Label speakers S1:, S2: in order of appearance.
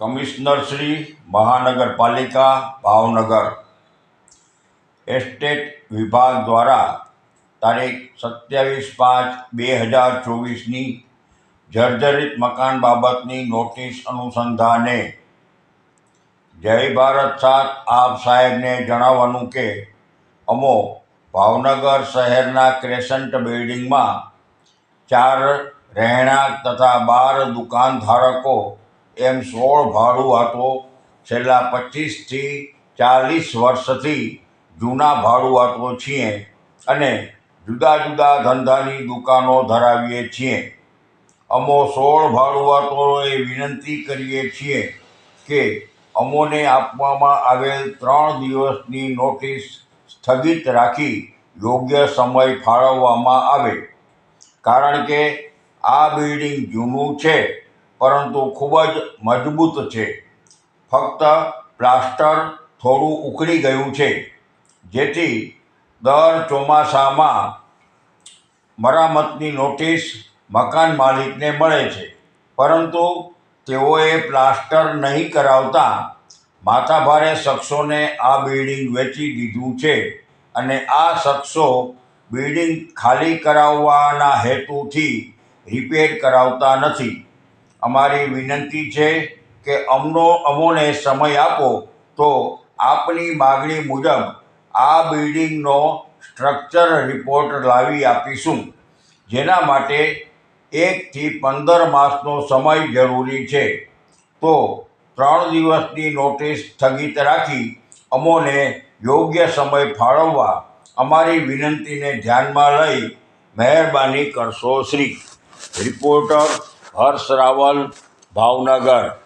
S1: Commissioner Shri, મહાનગરપાલિકા, Bhavnagar. Estate વિભાગ દ્વારા તારીખ સત્યાવીસ પાંચ બે હજાર ચોવીસની જર્જરિત મકાન બાબતની નોટિસ અનુસંધાને જય ભારત સાથ આપ સાહેબને જણાવવાનું કે અમો ભાવનગર શહેરના ક્રેસન્ટ બિલ્ડિંગમાં ચાર રહેણાંક તથા બાર દુકાન ધારકો એમ સોળ ભાડુઆતો છેલ્લા પચીસથી ચાલીસ વર્ષથી જૂના ભાડુઆતો છીએ અને જુદા જુદા ધંધાની દુકાનો ધરાવીએ છીએ. અમો સોળ ભાડુઆતોએ વિનંતી કરીએ છીએ કે અમોને આપવામાં આવેલ ત્રણ દિવસની નોટિસ સ્થગિત રાખી યોગ્ય સમય ફાળવવામાં આવે. કારણ કે આ બિલ્ડિંગ જૂનું છે. પરંતુ ખૂબ જ મજબૂત છે. ફક્ત પ્લાસ્ટર થોડું ઉખડી ગયું છે, જેથી દર ચોમાસામાં મરામતની નોટિસ મકાન માલિકને મળે છે. પરંતુ તેઓએ પ્લાસ્ટર નહીં કરાવતા માથાભારે શખ્સોને આ બિલ્ડિંગ વેચી દીધું છે અને આ શખ્સો બિલ્ડિંગ ખાલી કરાવવાના હેતુથી રિપેર કરાવતા નથી. અમારી વિનંતી છે કે અમનો અમોને સમય આપો, તો આપની માગણી મુજબ આ બિલ્ડિંગનો સ્ટ્રક્ચર રિપોર્ટ લાવી આપીશું. જેના માટે એકથી પંદર માસનો સમય જરૂરી છે. તો ત્રણ દિવસની નોટિસ સ્થગિત રાખી અમોને યોગ્ય સમય ફાળવવા અમારી વિનંતીને ધ્યાનમાં લઈ મહેરબાની કરશો શ્રી. રિપોર્ટર હર્ષ રાવલ ભાવનગર.